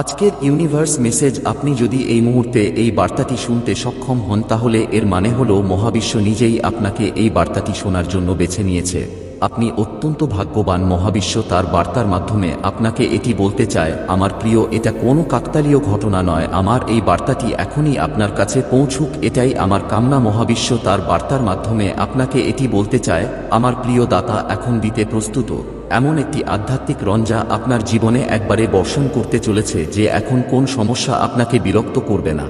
আজকের universe message আপনি যদি এই মুহূর্তে এই বার্তাটি শুনতে সক্ষম হন, তাহলে এর মানে হল মহাবিশ্ব নিজেই আপনাকে এই বার্তাটি শোনার জন্য বেছে নিয়েছে। আপনি অত্যন্ত ভাগ্যবান মহাবিশ্ব, তার বার্তার মাধ্যমে আপনাকে এটি বলতে চায়, আমার প্রিয়, এটা কোনো কাকতালীয় ঘটনা নয়। আমার এই বার্তাটি এখনই আপনার কাছে পৌঁছুক। এটাই আমার কামনা মহাবিশ্ব, তার বার্তার মাধ্যমে আপনাকে এটি বলতে চায়, আমার প্রিয় দাতা, এখন দিতে প্রস্তুত। এমন একটি আধ্যাত্মিক রঞ্জা আপনার জীবনে একবারে বর্ষণ করতে চলেছে যে এখন কোন সমস্যা আপনাকে বিরক্ত করবে না।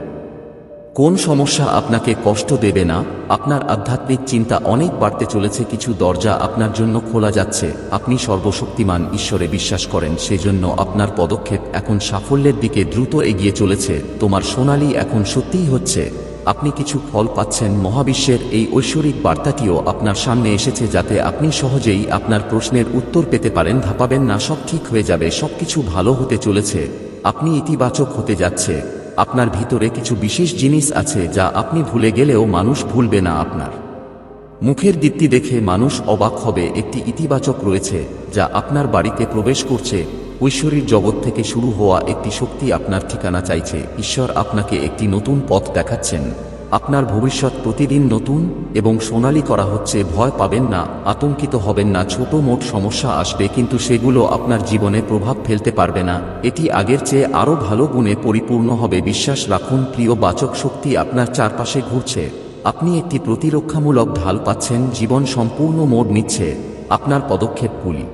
কোন সমস্যা আপনাকে কষ্ট দেবে না, আপনার আধ্যাত্মিক চিন্তা অনেক বাড়তে চলেছে, কিছু দরজা আপনার জন্য খোলা যাচ্ছে, আপনি সর্বশক্তিমান ঈশ্বরে বিশ্বাস করেন, সেজন্য আপনার পদক্ষেপ এখন সাফল্যের দিকে দ্রুত এগিয়ে চলেছে, তোমার সোনালি এখন সত্যিই হচ্ছে। আপনি কিছু ফল পাচ্ছেন। মহাবিশ্বের এই ঐশ্বরিক বার্তাটিও আপনার সামনে এসেছে যাতে আপনি সহজেই আপনার প্রশ্নের উত্তর পেতে পারেন ধাপাবেন না, সব ঠিক হয়ে যাবে, সবকিছু ভালো হতে চলেছে। আপনি ইতিবাচক হতে যাচ্ছে। আপনার ভিতরে কিছু বিশেষ জিনিস আছে যা আপনি ভুলে গেলেও মানুষ ভুলবে না আপনার। মুখের দীপ্তি দেখে মানুষ অবাক হবে। একটি ইতিবাচক রয়েছে যা আপনার বাড়িতে প্রবেশ করছে। ঐশ্বরীর জগৎ থেকে শুরু হওয়া একটি শক্তি আপনার ঠিকানা চাইছে। ঈশ্বর আপনাকে একটি নতুন পথ দেখাচ্ছেন। আপনার ভবিষ্যৎ প্রতিদিন নতুন এবং সোনালি করা হচ্ছে। ভয় পাবেন না, আতঙ্কিত হবেন না, ছোট মোট সমস্যা আসবে, কিন্তু সেগুলো আপনার জীবনে প্রভাব ফেলতে পারবে না। এটি আগের চেয়ে আরও ভালো গুণে পরিপূর্ণ হবে। বিশ্বাস রাখুন, প্রিয় বাচক শক্তি আপনার চারপাশে ঘুরছে। আপনি একটি প্রতিরক্ষামূলক ঢাল পাচ্ছেন। জীবন সম্পূর্ণ মোড় নিচ্ছে। আপনার পদক্ষেপগুলি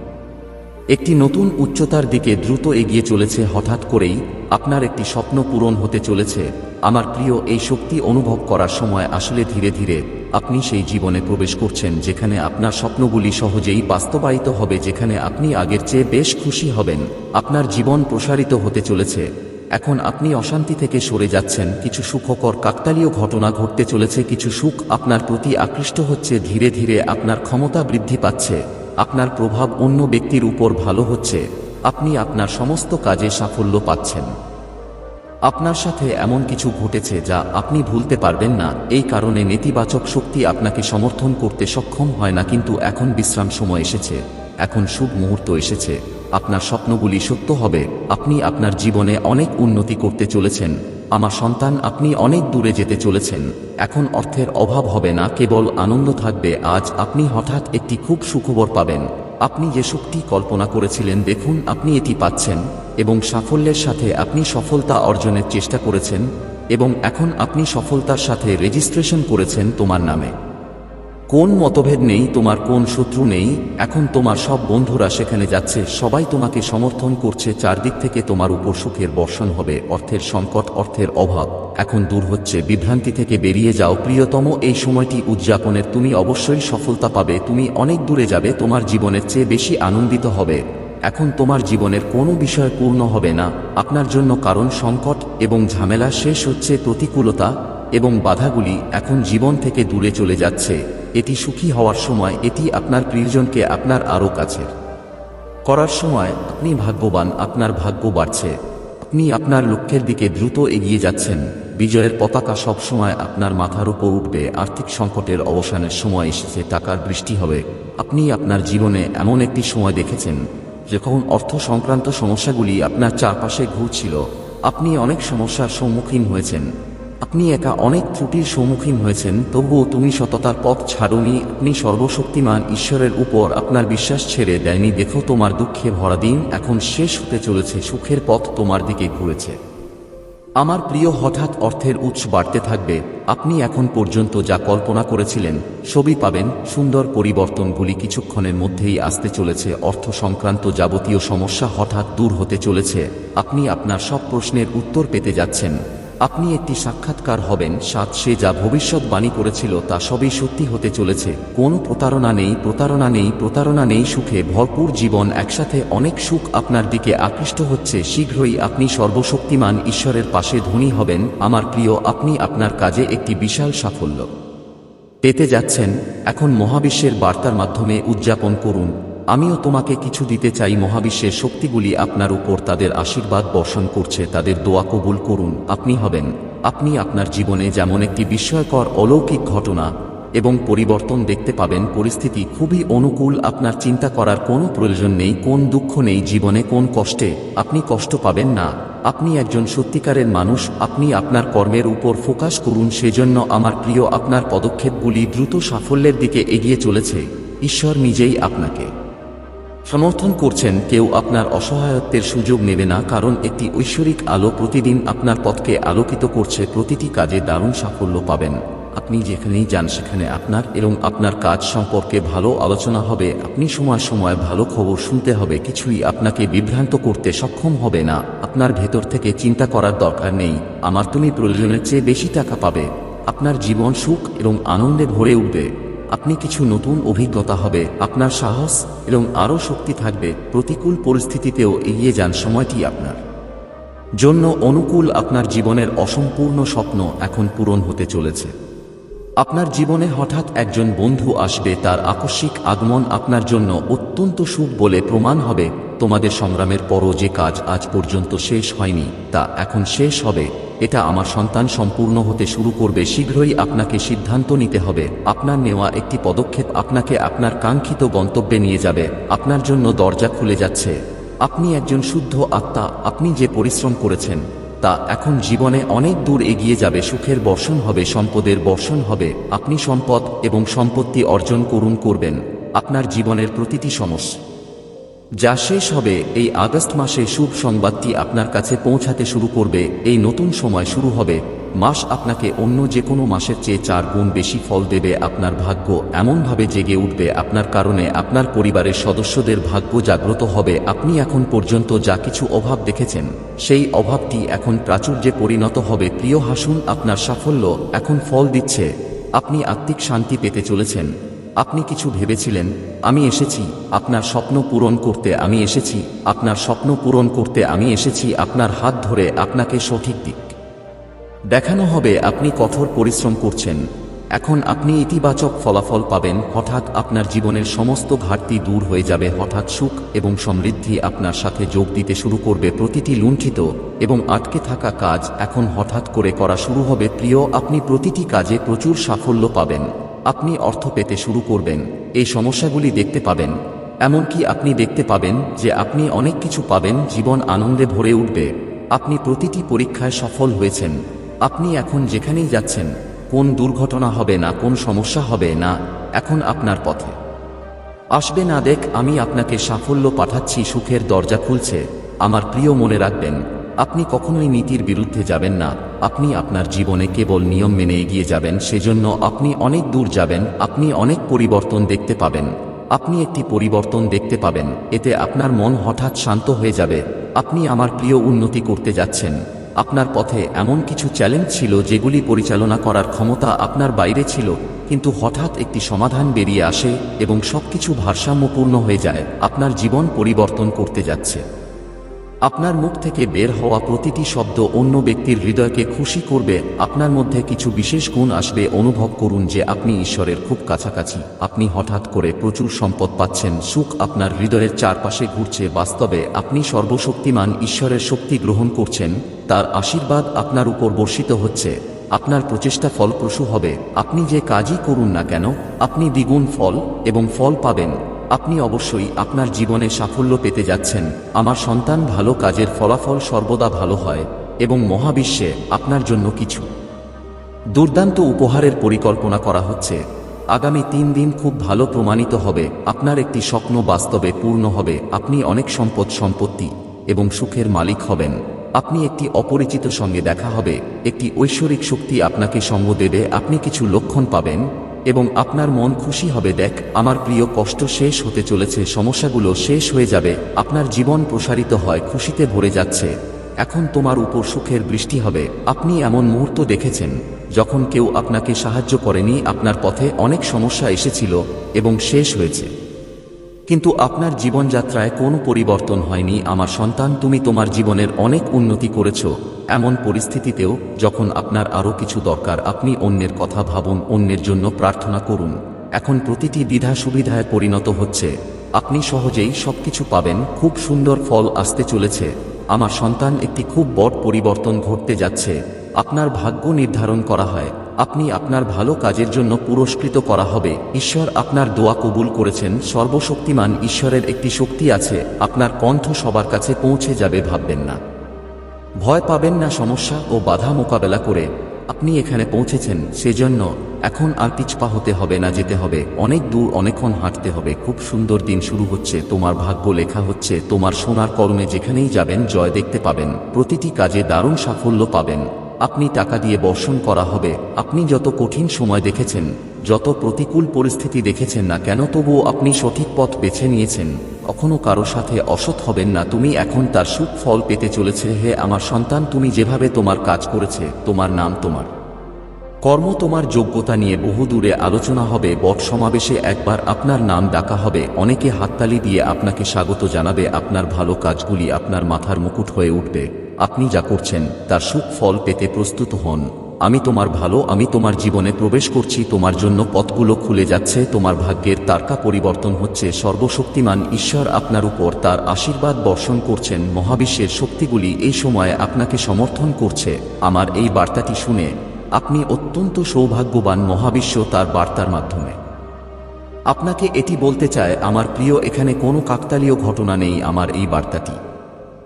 একটি নতুন উচ্চতার দিকে দ্রুত এগিয়ে চলেছে হঠাৎ করেই আপনার একটি স্বপ্ন পূরণ হতে চলেছে। আমার প্রিয়, এই শক্তি অনুভব করার সময় আসলে ধীরে ধীরে আপনি সেই জীবনে প্রবেশ করছেন যেখানে আপনার স্বপ্নগুলি সহজেই বাস্তবায়িত হবে, যেখানে আপনি আগের চেয়ে বেশ খুশি হবেন। আপনার জীবন প্রসারিত হতে চলেছে। এখন আপনি অশান্তি থেকে সরে যাচ্ছেন। কিছু সুখকর কাকতালীয় ঘটনা ঘটতে চলেছে। কিছু সুখ আপনার প্রতি আকৃষ্ট হচ্ছে। ধীরে ধীরে আপনার ক্ষমতা বৃদ্ধি পাচ্ছে। আপনার প্রভাব অন্য ব্যক্তির উপর ভালো হচ্ছে, আপনি আপনার সমস্ত কাজে সাফল্য পাচ্ছেন। আপনার সাথে এমন কিছু ঘটেছে যা আপনি ভুলতে পারবেন না, এই কারণে নেতিবাচক শক্তি আপনাকে সমর্থন করতে সক্ষম হয় না, কিন্তু এখন বিশ্রাম সময় এসেছে, এখন শুভ মুহূর্ত এসেছে। আপনার স্বপ্নগুলি সত্য হবে, আপনি আপনার জীবনে অনেক উন্নতি করতে চলেছেন। আমার সন্তান, আপনি অনেক দূরে যেতে চলেছেন। এখন অর্থের অভাব হবে না, কেবল আনন্দ থাকবে। আজ আপনি হঠাৎ একটি খুব সুখবর পাবেন। আপনি যে শক্তি কল্পনা করেছিলেন, দেখুন, আপনি এটি পাচ্ছেন এবং সাফল্যের সাথে আপনি সফলতা অর্জনের চেষ্টা করেছেন এবং এখন আপনি সফলতার সাথে রেজিস্ট্রেশন করেছেন তোমার নামে। কোন মতভেদ নেই, তোমার কোন শত্রু নেই, এখন তোমার সব বন্ধুরা সেখানে যাচ্ছে, সবাই তোমাকে সমর্থন করছে, চারদিক থেকে তোমার উপর সুখের বর্ষণ হবে, অর্থের সংকট, অর্থের অভাব। এখন দূর হচ্ছে, বিভ্রান্তি থেকে বেরিয়ে যাও, প্রিয়তম, এই সময়টি উদযাপনের, তুমি অবশ্যই সফলতা পাবে, তুমি অনেক দূরে যাবে, তোমার জীবনের চেয়ে বেশি আনন্দিত হবে। এখন তোমার জীবনের কোনো বিষয় পূর্ণ হবে না, আপনার জন্য কারণ সংকট এবং ঝামেলা শেষ হচ্ছে, প্রতিকূলতা এবং বাধাগুলি এখন জীবন থেকে দূরে চলে যাচ্ছে। এটি সুখী হওয়ার সময়, এটি আপনার প্রিয়জনকে আপনার আরও কাছে করার সময়, আপনি ভাগ্যবান, আপনার ভাগ্য বাড়ছে। আপনি আপনার লক্ষ্যের দিকে দ্রুত এগিয়ে যাচ্ছেন। বিজয়ের পতাকা সবসময় আপনার মাথার উপর উঠবে। আর্থিক সংকটের অবসানের সময় এসেছে, টাকার বৃষ্টি হবে। আপনি আপনার জীবনে এমন একটি সময় দেখেছেন, যখন অর্থ সংক্রান্ত সমস্যাগুলি আপনার চারপাশে ঘুরছিল। আপনি অনেক সমস্যার সম্মুখীন হয়েছেন। আপনি একা অনেক ত্রুটির সম্মুখীন হয়েছেন, তবুও তুমি সততার পথ ছাড়ুনি, আপনি সর্বশক্তিমান ঈশ্বরের উপর আপনার বিশ্বাস ছেড়ে দেয়নি, দেখো তোমার দুঃখে ভরা দিন এখন শেষ হতে চলেছে, সুখের পথ তোমার দিকে ঘুরেছে। আমার প্রিয় হঠাৎ অর্থের উৎস বাড়তে থাকবে, আপনি এখন পর্যন্ত যা কল্পনা করেছিলেন ছবি পাবেন, সুন্দর পরিবর্তনগুলি কিছুক্ষণের মধ্যেই আসতে চলেছে, অর্থ সংক্রান্ত যাবতীয় সমস্যা হঠাৎ দূর হতে চলেছে, আপনি আপনার সব প্রশ্নের উত্তর পেতে যাচ্ছেন। আপনি একটি সাক্ষাৎকার হবেন, সাত সে যা ভবিষ্যৎবাণী করেছিল তা সবই সত্যি হতে চলেছে। কোনো প্রতারণা নেই প্রতারণা নেই প্রতারণা নেই, সুখে ভরপুর জীবন একসাথে অনেক সুখ আপনার দিকে আকৃষ্ট হচ্ছে। শীঘ্রই আপনি সর্বশক্তিমান ঈশ্বরের পাশে ধনী হবেন। আমার প্রিয়, আপনি আপনার কাজে একটি বিশাল সাফল্য পেতে যাচ্ছেন। এখন মহাবিশ্বের বার্তার মাধ্যমে উদযাপন করুন। আমিও তোমাকে কিছু দিতে চাই। মহাবিশ্বের শক্তিগুলি আপনার উপর তাদের আশীর্বাদ বর্ষণ করছে, তাদের দোয়া কবুল করুন। আপনি হবেন, আপনি আপনার জীবনে যেমন একটি বিস্ময়কর অলৌকিক ঘটনা এবং পরিবর্তন দেখতে পাবেন, পরিস্থিতি খুবই অনুকূল। আপনার চিন্তা করার কোনো প্রয়োজন নেই, কোন দুঃখ নেই, জীবনে কোন কষ্টে আপনি কষ্ট পাবেন না। আপনি একজন সত্যিকারের মানুষ, আপনি আপনার কর্মের উপর ফোকাস করুন, সেজন্য আমার প্রিয়, আপনার পদক্ষেপগুলি দ্রুত সাফল্যের দিকে এগিয়ে চলেছে। ঈশ্বর নিজেই আপনাকে সমর্থন করছেন কেউ আপনার অসহায়ত্বের সুযোগ নেবে না, কারণ একটি ঐশ্বরিক আলো প্রতিদিন আপনার পথকে আলোকিত করছে, প্রতিটি কাজে দারুণ সাফল্য পাবেন। আপনি যেখানেই যান সেখানে আপনার এবং আপনার কাজ সম্পর্কে ভালো আলোচনা হবে, আপনি সময় সময় ভালো খবর শুনতে হবে, কিছুই আপনাকে বিভ্রান্ত করতে সক্ষম হবে না। আপনার ভেতর থেকে চিন্তা করার দরকার নেই, আমার তুমি প্রয়োজনের চেয়ে বেশি টাকা পাবে। আপনার জীবন সুখ এবং আনন্দে ভরে উঠবে। আপনি কিছু নতুন অভিজ্ঞতা হবে, আপনার সাহস এবং আরও শক্তি থাকবে, প্রতিকূল পরিস্থিতিতেও এগিয়ে যান সময়টি আপনার জন্য। অনুকূল আপনার জীবনের অসম্পূর্ণ স্বপ্ন এখন পূরণ হতে চলেছে। আপনার জীবনে হঠাৎ একজন বন্ধু আসবে, তার আকস্মিক আগমন আপনার জন্য অত্যন্ত সুখ বলে প্রমাণ হবে। তোমাদের সংগ্রামের পরও যে কাজ আজ পর্যন্ত শেষ হয়নি, তা এখন শেষ হবে। এটা আমার সন্তান সম্পূর্ণ হতে শুরু করবে, শীঘ্রই আপনাকে সিদ্ধান্ত নিতে হবে। আপনার নেওয়া একটি পদক্ষেপ আপনাকে আপনার কাঙ্ক্ষিত গন্তব্যে নিয়ে যাবে। আপনার জন্য দরজা খুলে যাচ্ছে। আপনি একজন শুদ্ধ আত্মা, আপনি যে পরিশ্রম করেছেন, তা এখন জীবনে অনেক দূর এগিয়ে যাবে, সুখের বর্ষণ হবে, সম্পদের বর্ষণ হবে। আপনি সম্পদ এবং সম্পত্তি অর্জন করুন, করবেন। আপনার জীবনের প্রতিটি সমস্যা। যা শেষ হবে, এই আগস্ট মাসে শুভ সংবাদটি আপনার কাছে পৌঁছাতে শুরু করবে। এই নতুন সময় শুরু হবে। মাস আপনাকে অন্য যে কোনো মাসের চেয়ে চার গুণ বেশি ফল দেবে। আপনার ভাগ্য এমনভাবে জেগে উঠবে। আপনার কারণে আপনার পরিবারের সদস্যদের ভাগ্য জাগ্রত হবে। আপনি এখন পর্যন্ত যা কিছু অভাব দেখেছেন, সেই অভাবটি এখন প্রাচুর্যে পরিণত হবে। প্রিয়, হাসুন, আপনার সাফল্য এখন ফল দিচ্ছে। আপনি আত্মিক শান্তি পেতে চলেছেন। আপনি কিছু ভেবেছিলেন, আমি এসেছি, আপনার স্বপ্ন পূরণ করতে আমি এসেছি, আপনার স্বপ্ন পূরণ করতে আমি এসেছি, আপনার হাত ধরে আপনাকে সঠিক দিক। দেখানো হবে আপনি কঠোর পরিশ্রম করছেন, এখন আপনি ইতিবাচক ফলাফল পাবেন, হঠাৎ আপনার জীবনের সমস্ত ঘাটতি দূর হয়ে যাবে, হঠাৎ সুখ এবং সমৃদ্ধি আপনার সাথে যোগ দিতে শুরু করবে, প্রতিটি লুণ্ঠিত এবং আটকে থাকা কাজ এখন হঠাৎ করে করা শুরু হবে, প্রিয়, আপনি প্রতিটি কাজে প্রচুর সাফল্য পাবেন। আপনি অর্থ পেতে শুরু করবেন, এই সমস্যাগুলি দেখতে পাবেন, এমনকি আপনি দেখতে পাবেন যে আপনি অনেক কিছু পাবেন, জীবন আনন্দে ভরে উঠবে। আপনি প্রতিটি পরীক্ষায় সফল হয়েছেন, আপনি এখন যেখানেই যাচ্ছেন, কোন দুর্ঘটনা হবে না, কোন সমস্যা হবে না, এখন আপনার পথে। আসবে না দেখ, আমি আপনাকে সাফল্য পাঠাচ্ছি, সুখের দরজা খুলছে, আমার প্রিয় মনে রাখবেন। আপনি কখনোই নীতির বিরুদ্ধে যাবেন না। আপনি আপনার জীবনে কেবল নিয়ম মেনে এগিয়ে যাবেন, সেজন্য আপনি অনেক দূর যাবেন, আপনি অনেক পরিবর্তন দেখতে পাবেন। আপনি একটি পরিবর্তন দেখতে পাবেন, এতে আপনার মন হঠাৎ শান্ত হয়ে যাবে। আপনি আমার প্রিয় উন্নতি করতে যাচ্ছেন। আপনার পথে এমন কিছু চ্যালেঞ্জ ছিল যেগুলি পরিচালনা করার ক্ষমতা আপনার বাইরে ছিল, কিন্তু হঠাৎ একটি সমাধান বেরিয়ে আসে এবং সবকিছু ভারসাম্যপূর্ণ হয়ে যায়। আপনার জীবন পরিবর্তন করতে যাচ্ছে। আপনার মুখ থেকে বের হওয়া প্রতিটি শব্দ অন্য ব্যক্তির হৃদয়কে খুশি করবে। আপনার মধ্যে কিছু বিশেষ গুণ আসবে। অনুভব করুন যে আপনি ঈশ্বরের খুব কাছাকাছি। আপনি হঠাৎ করে প্রচুর সম্পদ পাচ্ছেন। সুখ আপনার হৃদয়ের চারপাশে ঘুরছে। বাস্তবে আপনি সর্বশক্তিমান ঈশ্বরের শক্তি গ্রহণ করছেন। তার আশীর্বাদ আপনার উপর বর্ষিত হচ্ছে। আপনার প্রচেষ্টা ফলপ্রসূ হবে। আপনি যে কাজই করুন না কেন, আপনি দ্বিগুণ ফল এবং ফল পাবেন। আপনি অবশ্যই আপনার জীবনে সাফল্য পেতে যাচ্ছেন। আমার সন্তান ভালো কাজের ফলাফল সর্বদা ভালো হয় এবং মহাবিশ্বে আপনার জন্য কিছু। দুর্দান্ত উপহারের পরিকল্পনা করা হচ্ছে। আগামী তিন দিন খুব ভালো প্রমাণিত হবে, আপনার একটি স্বপ্ন বাস্তবে পূর্ণ হবে, আপনি অনেক সম্পদ সম্পত্তি এবং সুখের মালিক হবেন। আপনি একটি অপরিচিত সঙ্গে দেখা হবে, একটি ঐশ্বরিক শক্তি আপনাকে সঙ্গ দেবে, আপনি কিছু লক্ষণ পাবেন। এবং আপনার মন খুশি হবে, দেখ, আমার প্রিয় কষ্ট শেষ হতে চলেছে, সমস্যাগুলো শেষ হয়ে যাবে, আপনার জীবন প্রসারিত হয়, খুশিতে ভরে যাচ্ছে। এখন তোমার উপর সুখের বৃষ্টি হবে, আপনি এমন মুহূর্ত দেখেছেন, যখন কেউ আপনাকে সাহায্য করেনি, আপনার পথে অনেক সমস্যা এসেছিল এবং শেষ হয়েছে। কিন্তু আপনার জীবনযাত্রায় কোনো পরিবর্তন হয়নি। আমার সন্তান, তুমি তোমার জীবনের অনেক উন্নতি করেছ। এমন পরিস্থিতিতেও যখন আপনার আরও কিছু দরকার, আপনি অন্যের কথা ভাবুন, অন্যের জন্য প্রার্থনা করুন। এখন প্রতিটি দ্বিধা সুবিধায় পরিণত হচ্ছে। আপনি সহজেই সবকিছু পাবেন, খুব সুন্দর ফল আসতে চলেছে। আমার সন্তান, একটি খুব বড় পরিবর্তন ঘটতে যাচ্ছে। আপনার ভাগ্য নির্ধারণ করা হয়। আপনি আপনার ভালো কাজের জন্য পুরস্কৃত করা হবে। ঈশ্বর আপনার দোয়া কবুল করেছেন। সর্বশক্তিমান ঈশ্বরের একটি শক্তি আছে। আপনার কণ্ঠ সবার কাছে পৌঁছে যাবে ভাববেন না। ভয় পাবেন না সমস্যা ও বাধা মোকাবেলা করে। আপনি এখানে পৌঁছেছেন। সেজন্য এখন আর পিছপা হতে হবে না, যেতে হবে। অনেক দূর অনেকক্ষণ হাঁটতে হবে। খুব সুন্দর দিন শুরু হচ্ছে। তোমার ভাগ্য লেখা হচ্ছে। তোমার সোনার কর্মে যেখানেই যাবেন, জয় দেখতে পাবেন। প্রতিটি কাজে দারুণ সাফল্য পাবেন। আপনি টাকা দিয়ে বর্ষণ করা হবে। আপনি যত কঠিন সময় দেখেছেন, যত প্রতিকূল পরিস্থিতি দেখেছেন না কেন তবুও আপনি সঠিক পথ বেছে নিয়েছেন। কখনো কারও সাথে অসৎ হবেন না, তুমি এখন তার সুখ ফল পেতে চলেছে। হে আমার সন্তান, তুমি যেভাবে তোমার কাজ করেছে, তোমার নাম তোমার। কর্ম তোমার যোগ্যতা নিয়ে বহু দূরে আলোচনা হবে। বট সমাবেশে একবার আপনার নাম ডাকা হবে। অনেকে হাততালি দিয়ে আপনাকে স্বাগত জানাবে। আপনার ভালো কাজগুলি আপনার মাথার মুকুট হয়ে উঠবে। আপনি যা করছেন, তার সুখ ফল পেতে প্রস্তুত হন। আমি তোমার ভালো, আমি তোমার জীবনে প্রবেশ করছি, তোমার জন্য পথগুলো খুলে যাচ্ছে, তোমার ভাগ্যের তারকা পরিবর্তন হচ্ছে, সর্বশক্তিমান ঈশ্বর আপনার উপর তার আশীর্বাদ বর্ষণ করছেন, মহাবিশ্বের শক্তিগুলি এই সময়ে আপনাকে সমর্থন করছে। আমার এই বার্তাটি শুনে, আপনি অত্যন্ত সৌভাগ্যবান মহাবিশ্ব তার বার্তার মাধ্যমে। আপনাকে এটি বলতে চায়, আমার প্রিয়, এখানে কোনো কাকতালীয় ঘটনা নেই, আমার এই বার্তাটি।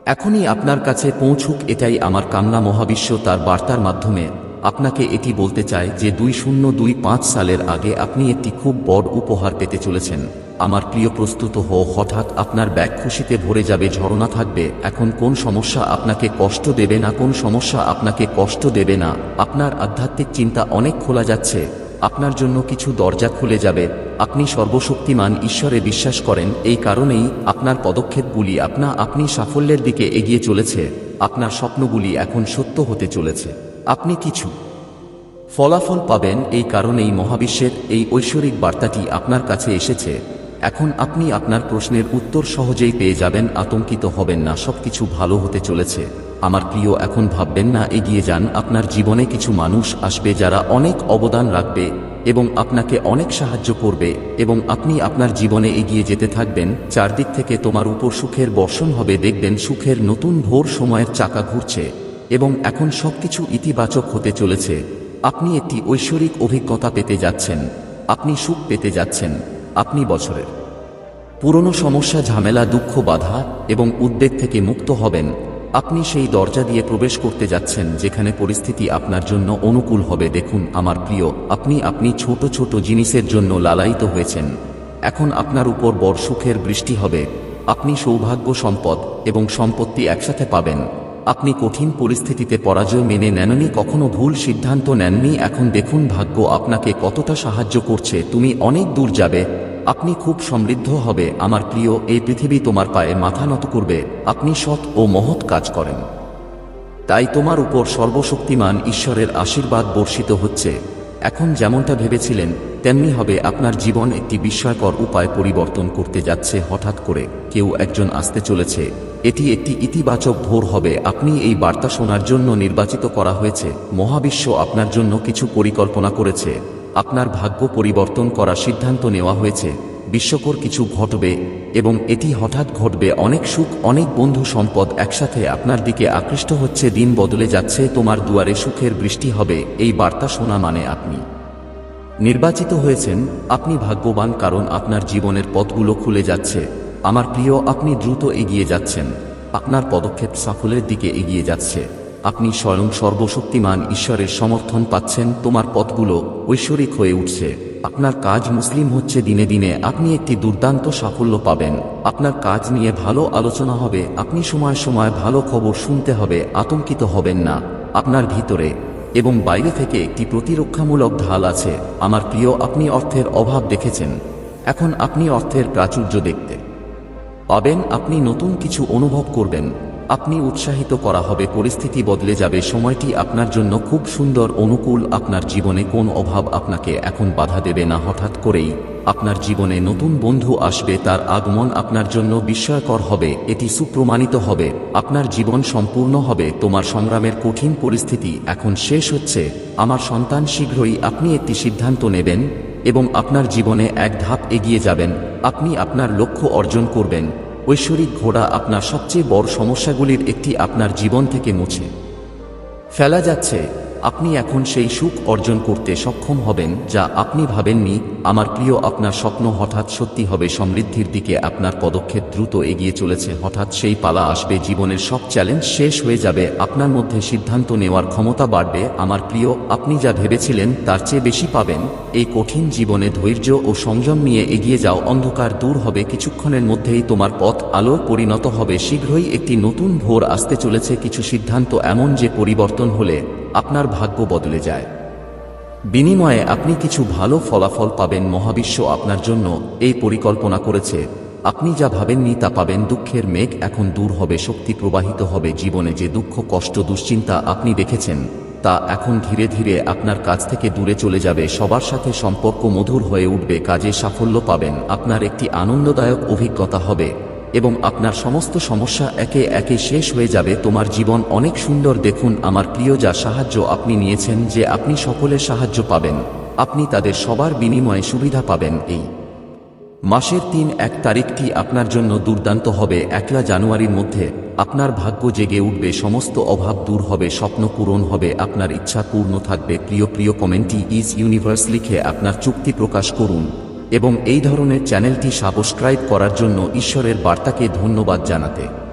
এখনই আপনার কাছে পৌঁছুক এটাই আমার কান্না মহাবিশ্ব তার বার্তার মাধ্যমে। আপনাকে এটি বলতে চায় যে দুই শূন্য দুই পাঁচ সালের আগে আপনি একটি খুব বড় উপহার পেতে চলেছেন। আমার প্রিয় প্রস্তুত হো হঠাৎ আপনার ব্যাগ খুশিতে ভরে যাবে, ঝরনা থাকবে। এখন কোন সমস্যা আপনাকে কষ্ট দেবে না, কোন সমস্যা আপনাকে কষ্ট দেবে না? আপনার আধ্যাত্মিক চিন্তা অনেক খোলা যাচ্ছে। আপনার জন্য কিছু দরজা খুলে যাবে। আপনি সর্বশক্তিমান ঈশ্বরে বিশ্বাস করেন, এই কারণেই আপনার পদক্ষেপগুলি আপনা আপনি সাফল্যের দিকে এগিয়ে চলেছে, আপনার স্বপ্নগুলি এখন সত্য হতে চলেছে। আপনি কিছু ফলাফল পাবেন, এই কারণেই মহাবিশ্বের এই ঐশ্বরিক বার্তাটি আপনার কাছে এসেছে। এখন আপনি আপনার প্রশ্নের উত্তর সহজেই পেয়ে যাবেন, আতঙ্কিত হবেন না, সবকিছু ভালো হতে চলেছে। আমার প্রিয়, এখন ভাববেন না, এগিয়ে যান। আপনার জীবনে কিছু মানুষ আসবে যারা অনেক অবদান রাখবে এবং আপনাকে অনেক সাহায্য করবে এবং আপনি আপনার জীবনে এগিয়ে যেতে থাকবেন। চারদিক থেকে তোমার উপর সুখের বর্ষণ হবে। দেখবেন সুখের নতুন ভোর সময়ের চাকা ঘুরছে এবং এখন সবকিছু ইতিবাচক হতে চলেছে। আপনি একটি ঐশ্বরিক অভিজ্ঞতা পেতে যাচ্ছেন। আপনি সুখ পেতে যাচ্ছেন। আপনি বছরের পুরনো সমস্যা, ঝামেলা, দুঃখ, বাধা এবং উদ্বেগ থেকে মুক্ত হবেন। আপনি সেই দরজা দিয়ে প্রবেশ করতে যাচ্ছেন যেখানে পরিস্থিতি আপনার জন্য অনুকূল হবে। দেখুন, আমার প্রিয়, আপনি আপনি ছোট ছোট জিনিসের জন্য লালায়িত হয়েছেন। এখন আপনার উপর বড় সুখের বৃষ্টি হবে। আপনি সৌভাগ্য, সম্পদ এবং সম্পত্তি একসাথে পাবেন। আপনি কঠিন পরিস্থিতিতে পরাজয় মেনে নেননি, কখনো ভুল সিদ্ধান্ত নেননি। এখন দেখুন, ভাগ্য আপনাকে কতটা সাহায্য করছে। তুমি অনেক দূর যাবে। আপনি খুব সমৃদ্ধ হবে। আমার প্রিয়, এই পৃথিবী তোমার পায়ে মাথা নত করবে। আপনি সৎ ও মহৎ কাজ করেন। তাই তোমার উপর সর্বশক্তিমান ঈশ্বরের আশীর্বাদ বর্ষিত হচ্ছে। এখন যেমনটা ভেবেছিলেন, তেমনি হবে আপনার জীবন একটি বিস্ময়কর উপায় পরিবর্তন করতে যাচ্ছে হঠাৎ করে। কেউ একজন আসতে চলেছে। এটি একটি ইতিবাচক ভোর হবে। আপনি এই বার্তা শোনার জন্য নির্বাচিত করা হয়েছে। মহাবিশ্ব আপনার জন্য কিছু পরিকল্পনা করেছে। আপনার ভাগ্য পরিবর্তন করার সিদ্ধান্ত নেওয়া হয়েছে। বিশ্বকর কিছু ঘটবে এবং এটি হঠাৎ ঘটবে। অনেক সুখ, অনেক বন্ধু সম্পদ একসাথে আপনার দিকে আকৃষ্ট হচ্ছে। দিন বদলে যাচ্ছে, তোমার দুয়ারে সুখের বৃষ্টি হবে। এই বার্তা শোনা মানে আপনি নির্বাচিত হয়েছেন। আপনি ভাগ্যবান কারণ আপনার জীবনের পথগুলো খুলে যাচ্ছে। আমার প্রিয়, আপনি দ্রুত এগিয়ে যাচ্ছেন। আপনার পদক্ষেপ সাফল্যের দিকে এগিয়ে যাচ্ছে। আপনি স্বয়ং সর্বশক্তিমান ঈশ্বরের সমর্থন পাচ্ছেন, তোমার পথগুলো ঐশ্বরিক হয়ে উঠছে। আপনার কাজ মুসলিম হচ্ছে দিনে দিনে, আপনি একটি দুর্দান্ত সাফল্য পাবেন। আপনার কাজ নিয়ে ভালো আলোচনা হবে, আপনি সময় সময় ভালো খবর শুনতে হবে, আতঙ্কিত হবেন না। আপনার ভিতরে এবং বাইরে থেকে একটি প্রতিরক্ষামূলক ঢাল আছে। আমার প্রিয়, আপনি অর্থের অভাব দেখেছেন। এখন আপনি অর্থের প্রাচুর্য দেখতে পাবেন, আপনি নতুন কিছু অনুভব করবেন। আপনি উৎসাহিত করা হবে, পরিস্থিতি বদলে যাবে, সময়টি আপনার জন্য খুব সুন্দর, অনুকূল, আপনার জীবনে কোন অভাব আপনাকে এখন বাধা দেবে না, হঠাৎ করেই আপনার জীবনে নতুন বন্ধু আসবে, তার আগমন আপনার জন্য বিস্ময়কর হবে, এটি সুপ্রমাণিত হবে, আপনার জীবন সম্পূর্ণ হবে, তোমার সংগ্রামের কঠিন পরিস্থিতি এখন শেষ হচ্ছে, আমার সন্তান শীঘ্রই আপনি একটি সিদ্ধান্ত নেবেন এবং আপনার জীবনে এক ধাপ এগিয়ে যাবেন, আপনি আপনার লক্ষ্য অর্জন করবেন। ঐশ্বরিক ঘোড়া আপনার সবচেয়ে বড় সমস্যাগুলির একটি আপনার জীবন থেকে মুছে। ফেলা যাচ্ছে আপনি এখন সেই সুখ অর্জন করতে সক্ষম হবেন, যা আপনি ভাবেননি, আমার প্রিয় আপনার স্বপ্ন হঠাৎ সত্যি হবে, সমৃদ্ধির দিকে আপনার পদক্ষেপ দ্রুত এগিয়ে চলেছে, হঠাৎ সেই পালা আসবে, জীবনের সব চ্যালেঞ্জ শেষ হয়ে যাবে, আপনার মধ্যে সিদ্ধান্ত নেওয়ার ক্ষমতা বাড়বে, আমার প্রিয়, আপনি যা ভেবেছিলেন তার চেয়ে বেশি পাবেন, এই কঠিন জীবনে ধৈর্য ও সংযম নিয়ে এগিয়ে যাও, অন্ধকার দূর হবে, কিছুক্ষণের মধ্যেই তোমার পথ আলোর পরিণত হবে, শীঘ্রই একটি নতুন ভোর আসতে চলেছে, কিছু সিদ্ধান্ত এমন যে পরিবর্তন হলে আপনার ভাগ্য বদলে যায়। বিনিময়ে আপনি কিছু ভালো ফলাফল পাবেন। মহাবিশ্ব আপনার জন্য এই পরিকল্পনা করেছে। আপনি যা ভাবেননি তা পাবেন। দুঃখের মেঘ এখন দূর হবে, শক্তি প্রবাহিত হবে। জীবনে যে দুঃখ, কষ্ট, দুশ্চিন্তা আপনি দেখেছেন, তা এখন ধীরে ধীরে আপনার কাছ থেকে দূরে চলে যাবে। সবার সাথে সম্পর্ক মধুর হয়ে উঠবে, কাজে সাফল্য পাবেন। আপনার একটি আনন্দদায়ক অভিজ্ঞতা হবে। এবং আপনার সমস্ত সমস্যা একে একে শেষ হয়ে যাবে। তোমার জীবন অনেক সুন্দর। দেখুন, আমার প্রিয়, যা সাহায্য আপনি নিয়েছেন, যে আপনি সকলের সাহায্য পাবেন। আপনি তাদের সবার বিনিময়ে সুবিধা পাবেন। এই মাসের তিন এক তারিখটি আপনার জন্য দুর্দান্ত হবে। একলা জানুয়ারির মধ্যে আপনার ভাগ্য জেগে উঠবে, সমস্ত অভাব দূর হবে, স্বপ্ন পূরণ হবে, আপনার ইচ্ছা পূর্ণ থাকবে। প্রিয় প্রিয় কমেন্টটি ইজ ইউনিভার্স লিখে আপনার চুক্তি প্রকাশ করুন। এবং এই ধরনের চ্যানেলটি সাবস্ক্রাইব করার জন্য ঈশ্বরের বার্তাকে ধন্যবাদ জানাতে।